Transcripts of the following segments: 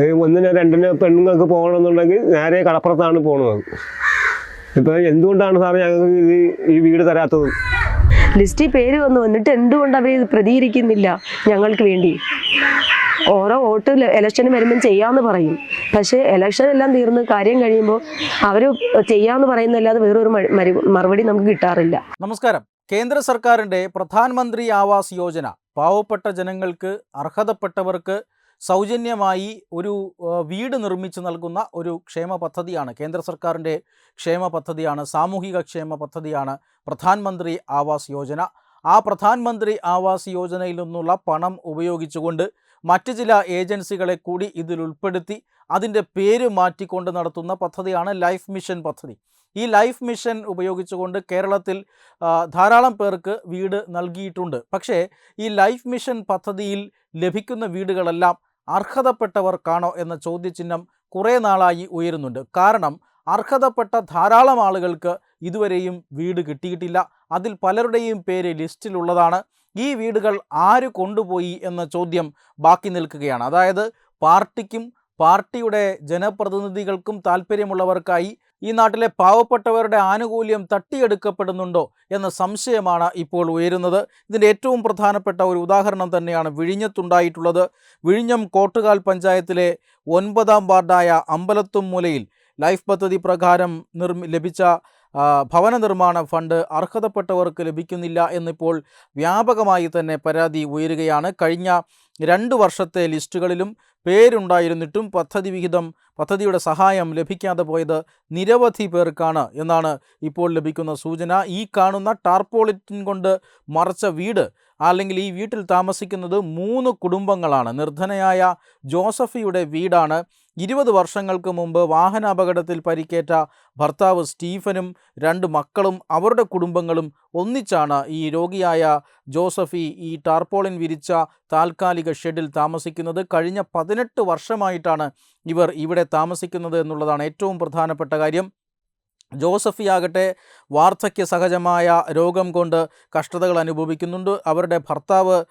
ഈ രണ്ടിനോ പെണ്ണുങ്ങൾക്ക് പോകണമെന്നുണ്ടെങ്കിൽ നേരെ കടപ്പുറത്താണ് പോകുന്നത് ഇപ്പം എന്തുകൊണ്ടാണ് സാറേ ഞങ്ങൾക്ക് ഇത് ഈ വീട് തരാത്തത്? ലിസ്റ്റിൽ പേര് വന്നു. വന്നിട്ട് എന്തുകൊണ്ട് അവർ ഇത് പ്രതികരിക്കുന്നില്ല ഞങ്ങൾക്ക് വേണ്ടി? ഓരോ വോട്ട് ഇലക്ഷന് വരുമ്പം ചെയ്യാമെന്ന് പറയും. പക്ഷേ ഇലക്ഷൻ എല്ലാം തീർന്ന് കാര്യം കഴിയുമ്പോൾ അവർ ചെയ്യാമെന്ന് പറയുന്നല്ലാതെ വേറൊരു മറുപടി നമുക്ക് കിട്ടാറില്ല. നമസ്കാരം. കേന്ദ്ര സർക്കാരിന്റെ പ്രധാനമന്ത്രി ആവാസ് യോജന പാവപ്പെട്ട ജനങ്ങൾക്ക് അർഹതപ്പെട്ടവർക്ക് സൗജന്യമായി ഒരു വീട് നിർമ്മിച്ചു നൽകുന്ന ഒരു ക്ഷേമ പദ്ധതിയാണ് കേന്ദ്ര സർക്കാരിന്റെ ക്ഷേമ പദ്ധതിയാണ് സാമൂഹിക ക്ഷേമ പദ്ധതിയാണ് പ്രധാനമന്ത്രി ആവാസ് യോജന. ആ പ്രധാനമന്ത്രി ആവാസ് യോജനയിൽ നിന്നുള്ള പണം ഉപയോഗിച്ചുകൊണ്ട് മറ്റ് ചില ഏജൻസികളെ കൂടി ഇതിൽ ഉൾപ്പെടുത്തി അതിന്റെ പേര് മാറ്റിക്കൊണ്ട് നടത്തുന്ന പദ്ധതിയാണ് ലൈഫ് മിഷൻ പദ്ധതി. ഈ ലൈഫ് മിഷൻ ഉപയോഗിച്ചുകൊണ്ട് കേരളത്തിൽ ധാരാളം പേർക്ക് വീട് നൽകിയിട്ടുണ്ട്. പക്ഷേ ഈ ലൈഫ് മിഷൻ പദ്ധതിയിൽ ലഭിക്കുന്ന വീടുകളെല്ലാം അർഹതപ്പെട്ടവർക്കാണോ എന്ന ചോദ്യചിഹ്നം കുറേ നാളായി ഉയരുന്നുണ്ട്. കാരണം അർഹതപ്പെട്ട ധാരാളം ആളുകൾക്ക് ഇതുവരെയും വീട് കിട്ടിയിട്ടില്ല. അതിൽ പലരുടെയും പേര് ലിസ്റ്റിലുള്ളതാണ്. ഈ വീടുകൾ ആര് കൊണ്ടുപോയി എന്ന ചോദ്യം ബാക്കി നിൽക്കുകയാണ്. അതായത് പാർട്ടിക്കും പാർട്ടിയുടെ ജനപ്രതിനിധികൾക്കും താല്പര്യമുള്ളവർക്കായി ഈ നാട്ടിലെ പാവപ്പെട്ടവരുടെ ആനുകൂല്യം തട്ടിയെടുക്കപ്പെടുന്നുണ്ടോ എന്ന സംശയമാണ് ഇപ്പോൾ ഉയരുന്നത്. ഇതിന്റെ ഏറ്റവും പ്രധാനപ്പെട്ട ഒരു ഉദാഹരണം തന്നെയാണ് വിഴിഞ്ഞത്തുണ്ടായിട്ടുള്ളത്. വിഴിഞ്ഞം കോട്ടുകാൽ പഞ്ചായത്തിലെ ഒൻപതാം വാർഡായ അമ്പലത്തും മൂലയിൽ ലൈഫ് പദ്ധതി പ്രകാരം നിർമ്മി ലഭിച്ച ഭവന നിർമ്മാണ ഫണ്ട് അർഹതപ്പെട്ടവർക്ക് ലഭിക്കുന്നില്ല എന്നിപ്പോൾ വ്യാപകമായി തന്നെ പരാതി ഉയരുകയാണ്. കഴിഞ്ഞ രണ്ട് വർഷത്തെ ലിസ്റ്റുകളിലും പേരുണ്ടായിരുന്നിട്ടും പദ്ധതി വിഹിതം പദ്ധതിയുടെ സഹായം ലഭിക്കാതെ പോയത് നിരവധി പേർക്കാണ് എന്നാണ് ഇപ്പോൾ ലഭിക്കുന്ന സൂചന. ഈ കാണുന്ന ടാർപോളിറ്റിൻ കൊണ്ട് മറച്ച വീട് അല്ലെങ്കിൽ ഈ വീട്ടിൽ താമസിക്കുന്നത് മൂന്ന് കുടുംബങ്ങളാണ്. നിർധനയായ ജോസഫിയുടെ വീടാണ്. ഇരുപത് വർഷങ്ങൾക്ക് മുമ്പ് വാഹനാപകടത്തിൽ പരിക്കേറ്റ ഭർത്താവ് സ്റ്റീഫനും രണ്ട് മക്കളും അവരുടെ കുടുംബങ്ങളും ഒന്നിച്ചാണ് ഈ രോഗിയായ ജോസഫി ഈ ടാർപോളിൻ വിരിച്ച താൽക്കാലിക ഷെഡിൽ താമസിക്കുന്നത്. കഴിഞ്ഞ പതിനെട്ട് വർഷമായിട്ടാണ് ഇവർ ഇവിടെ താമസിക്കുന്നത് എന്നുള്ളതാണ് ഏറ്റവും പ്രധാനപ്പെട്ട കാര്യം. ജോസഫിയാകട്ടെ വാർദ്ധക്യ സഹജമായ രോഗം കൊണ്ട് കഷ്ടതകൾ അനുഭവിക്കുന്നുണ്ട്. അവരുടെ ഭർത്താവ്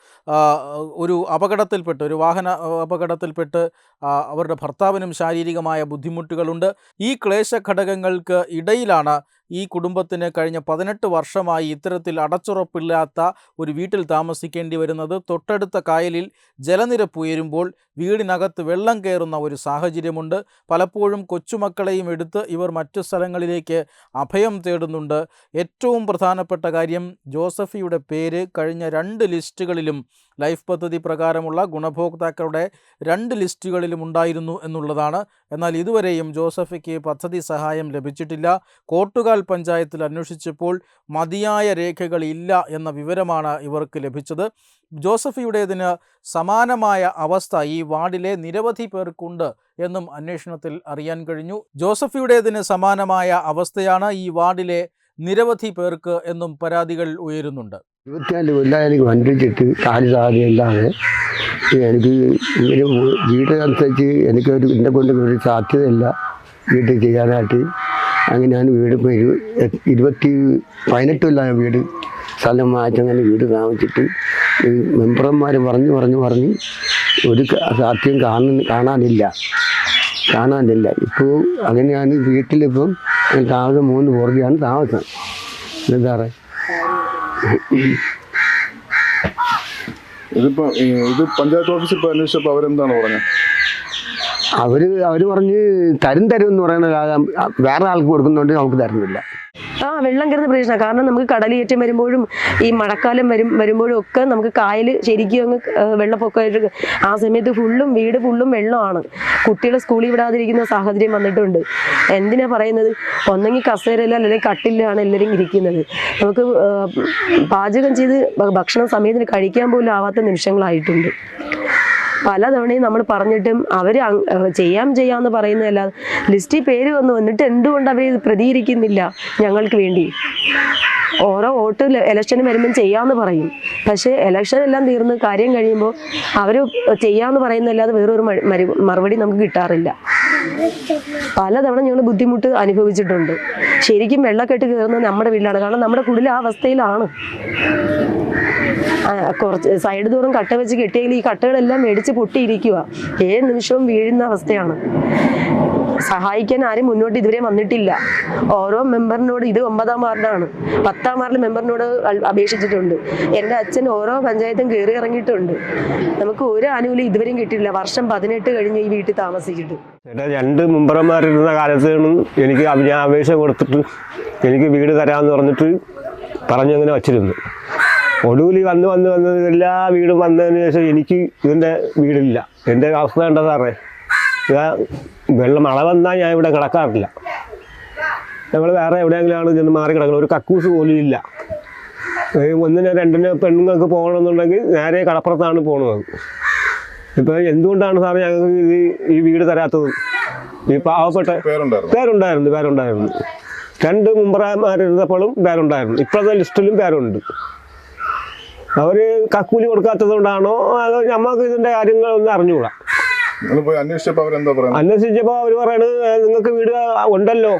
ഒരു അപകടത്തിൽപ്പെട്ട് ഒരു വാഹന അപകടത്തിൽപ്പെട്ട് അവരുടെ ഭർത്താവിനും ശാരീരികമായ ബുദ്ധിമുട്ടുകളുണ്ട്. ഈ ക്ലേശ ഘടകങ്ങൾക്ക് ഇടയിലാണ് ഈ കുടുംബത്തിന് കഴിഞ്ഞ പതിനെട്ട് വർഷമായി ഇത്തരത്തിൽ അടച്ചുറപ്പില്ലാത്ത ഒരു വീട്ടിൽ താമസിക്കേണ്ടി വരുന്നത്. തൊട്ടടുത്ത കായലിൽ ജലനിരപ്പ് ഉയരുമ്പോൾ വീടിനകത്ത് വെള്ളം കയറുന്ന ഒരു സാഹചര്യമുണ്ട്. പലപ്പോഴും കൊച്ചുമക്കളെയും എടുത്ത് ഇവർ മറ്റു സ്ഥലങ്ങളിലേക്ക് അഭയം തേടുന്നുണ്ട്. ഏറ്റവും പ്രധാനപ്പെട്ട കാര്യം ജോസഫിയുടെ പേര് കഴിഞ്ഞ രണ്ട് ലിസ്റ്റുകളിലും ലൈഫ് പദ്ധതി പ്രകാരമുള്ള ഗുണഭോക്താക്കളുടെ രണ്ട് ലിസ്റ്റുകളിലും ഉണ്ടായിരുന്നു എന്നുള്ളതാണ്. എന്നാൽ ഇതുവരെയും ജോസഫയ്ക്ക് പദ്ധതി സഹായം ലഭിച്ചിട്ടില്ല. കോട്ടുകാൽ പഞ്ചായത്തിൽ അന്വേഷിച്ചപ്പോൾ മതിയായ രേഖകൾ ഇല്ല എന്ന വിവരമാണ് ഇവർക്ക് ലഭിച്ചത്. ജോസഫിയുടേതിന് സമാനമായ അവസ്ഥ ഈ വാർഡിലെ നിരവധി പേർക്കുണ്ട് എന്നും അന്വേഷണത്തിൽ അറിയാൻ കഴിഞ്ഞു. ജോസഫിയുടേതിന് സമാനമായ അവസ്ഥയാണ് ഈ വാർഡിലെ നിരവധി പേർക്ക് എന്നും പരാതികൾ ഉയരുന്നുണ്ട്. ഇരുപത്തിനാല് കൊല്ലം എനിക്ക് വണ്ടിച്ചിട്ട് കാൽ സാധ്യതയില്ലാതെ എനിക്ക് ഇങ്ങനെ വീട് അനുസരിച്ച് എനിക്കൊരു എന്നെ കൊണ്ട് ഒരു സാധ്യതയില്ല വീട് ചെയ്യാനായിട്ട്. അങ്ങനെ ഞാൻ വീട് ഇപ്പോൾ പതിനെട്ട് ഇരുപത്തി പതിനെട്ടില്ല വീട് സ്ഥലം മാറ്റങ്ങനെ വീട് താമസിച്ചിട്ട് മെമ്പർമാർ പറഞ്ഞു പറഞ്ഞു പറഞ്ഞ് ഒരു സാധ്യം കാണുന്ന കാണാനില്ല. കാണാനില്ല. ഇപ്പോൾ അങ്ങനെയാണ് വീട്ടിലിപ്പം താമസം മൂന്ന് പുറകെയാണ് താമസം. എന്താ പറയുക ഇതിപ്പോ ഇത് പഞ്ചായത്ത് ഓഫീസിൽ പോയി അന്വേഷിച്ചപ്പോൾ അവരെന്താണ് പറഞ്ഞത്? അവർ അവർ പറഞ്ഞ് തരും തരും എന്ന് പറയുന്ന വേറെ ആൾക്ക് കൊടുക്കുന്നോണ്ട് നമുക്ക് തരുന്നില്ല. ആ വെള്ളം കയറുന്ന പ്രശ്നമാണ് കാരണം നമുക്ക് കടലേറ്റം വരുമ്പോഴും ഈ മഴക്കാലം വരും വരുമ്പോഴും ഒക്കെ നമുക്ക് കായൽ ശരിക്കും അങ്ങ് വെള്ളപ്പൊക്കമായിട്ട് ആ സമയത്ത് ഫുള്ളും വീട് ഫുള്ളും വെള്ളമാണ്. കുട്ടികളെ സ്കൂളിൽ വിടാതിരിക്കുന്ന സാഹചര്യം വന്നിട്ടുണ്ട്. എന്തിനാ പറയുന്നത്? ഒന്നെങ്കിൽ കസേരയില്ല അല്ലെങ്കിൽ കട്ടിലാണ് എല്ലാവരും ഇരിക്കുന്നത്. നമുക്ക് പാചകം ചെയ്ത് ഭക്ഷണം സമയത്തിന് കഴിക്കാൻ പോലും ആവാത്ത നിമിഷങ്ങളായിട്ടുണ്ട്. പലതവണയും നമ്മൾ പറഞ്ഞിട്ടും അവർ ചെയ്യാം ചെയ്യാമെന്ന് പറയുന്നതല്ലാതെ ലിസ്റ്റിൽ പേര് വന്നു. വന്നിട്ട് എന്തുകൊണ്ട് അവർ പ്രതികരിക്കുന്നില്ല ഞങ്ങൾക്ക് വേണ്ടി? ഓരോ വോട്ട് ഇലക്ഷന് വരുമ്പം ചെയ്യാമെന്ന് പറയും. പക്ഷേ ഇലക്ഷൻ എല്ലാം തീർന്ന് കാര്യം കഴിയുമ്പോൾ അവർ ചെയ്യാമെന്ന് പറയുന്നതല്ലാതെ വേറൊരു മറുപടി നമുക്ക് കിട്ടാറില്ല. പലതവണ ഞങ്ങൾ ബുദ്ധിമുട്ട് അനുഭവിച്ചിട്ടുണ്ട്. ശരിക്കും വെള്ളക്കെട്ട് കയറുന്നത് നമ്മുടെ വീട്ടിലാണ്. കാരണം നമ്മുടെ കുടിൽ ആ അവസ്ഥയിലാണ്. കുറച്ച് സൈഡ് ദൂരം കട്ട വെച്ച് കെട്ടിയെങ്കിൽ ഈ കട്ടകളെല്ലാം മേടിച്ച് പൊട്ടിയിരിക്കുക ഏത് നിമിഷവും വീഴുന്ന അവസ്ഥയാണ്. സഹായിക്കാൻ ആരും മുന്നോട്ട് ഇതുവരെ വന്നിട്ടില്ല. ഓരോ മെമ്പറിനോട് ഇത് ഒമ്പതാം വാർഡാണ്. പത്താം വാർഡിൽ മെമ്പറിനോട് അപേക്ഷിച്ചിട്ടുണ്ട്. എന്റെ അച്ഛൻ ഓരോ പഞ്ചായത്തും കയറി ഇറങ്ങിയിട്ടുണ്ട്. നമുക്ക് ഒരു ആനുകൂല്യം ഇതുവരെയും കിട്ടിയിട്ടില്ല. വർഷം പതിനെട്ട് കഴിഞ്ഞ് ഈ വീട്ടിൽ താമസിച്ചിട്ട്. ചേട്ടാ രണ്ട് മെമ്പർമാരിരുന്ന കാലത്താണ് എനിക്ക് ഞാൻ അപേക്ഷ കൊടുത്തിട്ട് എനിക്ക് വീട് തരാമെന്ന് പറഞ്ഞിട്ട് പറഞ്ഞങ്ങനെ വച്ചിരുന്നു ഒടുവിൽ വന്ന് വന്ന് വന്ന് എല്ലാ വീടും വന്നതിന് ശേഷം എനിക്ക് ഇതിന്റെ വീടില്ല. എന്റെ അവസ്ഥ കണ്ട സാറേ? ഞാൻ വെള്ളം മഴ വന്നാൽ ഞാൻ ഇവിടെ കിടക്കാറില്ല. ഞങ്ങൾ വേറെ എവിടെയെങ്കിലാണ് ചെന്ന് മാറി കിടക്കുന്നത് ഒരു കക്കൂസ് പോലും ഇല്ല. ഒന്നിനോ രണ്ടിനോ പെണ്ണുങ്ങൾക്ക് പോകണമെന്നുണ്ടെങ്കിൽ നേരെ കടപ്പുറത്താണ് പോകുന്നത് ഇപ്പം എന്തുകൊണ്ടാണ് സാറേ ഞങ്ങൾക്ക് ഇത് ഈ വീട് തരാത്തത്? ഈ പാവപ്പെട്ട പേരുണ്ടായിരുന്നു. പേരുണ്ടായിരുന്നു. പേരുണ്ടായിരുന്നു രണ്ട് മുമ്പറമാരുന്നപ്പോഴും പേരുണ്ടായിരുന്നു. ഇപ്പോഴത്തെ ലിസ്റ്റിലും പേരുണ്ട്. അവർ കക്കൂലി കൊടുക്കാത്തത് കൊണ്ടാണോ അതോ ഞമ്മക്ക് ഇതിന്റെ കാര്യങ്ങളൊന്നും അറിഞ്ഞുകൂടാ? അന്വേഷിച്ചപ്പോ അവർ പറയണത് "ഏ, നിങ്ങൾക്ക് വീട് ഉണ്ടല്ലോ.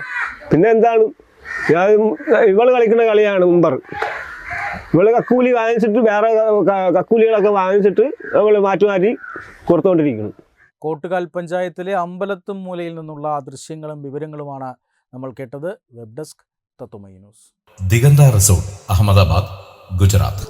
പിന്നെ എന്താണ്? ഞാൻ ഇവൾ കളിക്കുന്ന കളിയാണ് മുമ്പർ ഇവൾ കക്കൂലി വാങ്ങിച്ചിട്ട് വേറെ കക്കൂലികളൊക്കെ വാങ്ങിച്ചിട്ട് അവൾ മാറ്റി മാറ്റി കൊടുത്തുകൊണ്ടിരിക്കുന്നു കോട്ടുകാൽ പഞ്ചായത്തിലെ അമ്പലത്തും മൂലയിൽ നിന്നുള്ള ദൃശ്യങ്ങളും വിവരങ്ങളുമാണ് നമ്മൾ കേട്ടത്. Web desk Tatvamayi news. Digantha resort Ahmedabad Gujarat.